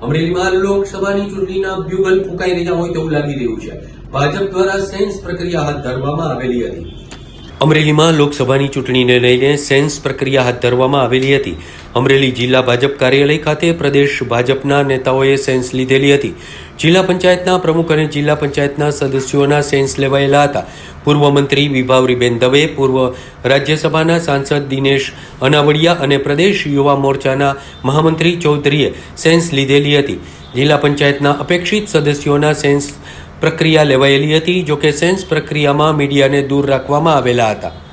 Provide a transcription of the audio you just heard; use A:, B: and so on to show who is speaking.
A: અમરેલીમાં લોકસભાની ચૂંટણીના બ્યુગલ ફૂંકાઈ રહ્યા હોય તેવું લાગી રહ્યું છે. ભાજપ દ્વારા સેન્સ પ્રક્રિયા હાથ ધરવામાં આવેલી હતી. અમરેલીમાં લોકસભાની ચૂંટણીને લઈને સેન્સ પ્રક્રિયા હાથ ધરવામાં આવેલી હતી. અમરેલી જિલ્લા ભાજપ કાર્યાલય ખાતે પ્રદેશ ભાજપના નેતાઓએ સેન્સ લીધેલી હતી. જિલ્લા પંચાયતના પ્રમુખ અને જિલ્લા પંચાયતના સદસ્યોના સેન્સ લેવાયેલા હતા. પૂર્વ મંત્રી વિભાવરીબેન દવે, પૂર્વ રાજ્યસભાના સાંસદ દિનેશ અનાવડિયા અને પ્રદેશ યુવા મોરચાના મહામંત્રી ચૌધરીએ સેન્સ લીધેલી હતી. જિલ્લા પંચાયતના અપેક્ષિત સદસ્યોના સેન્સ પ્રક્રિયા લેવાયેલી હતી, જોકે સેન્સ પ્રક્રિયામાં મીડિયાને દૂર રાખવામાં આવેલા હતા.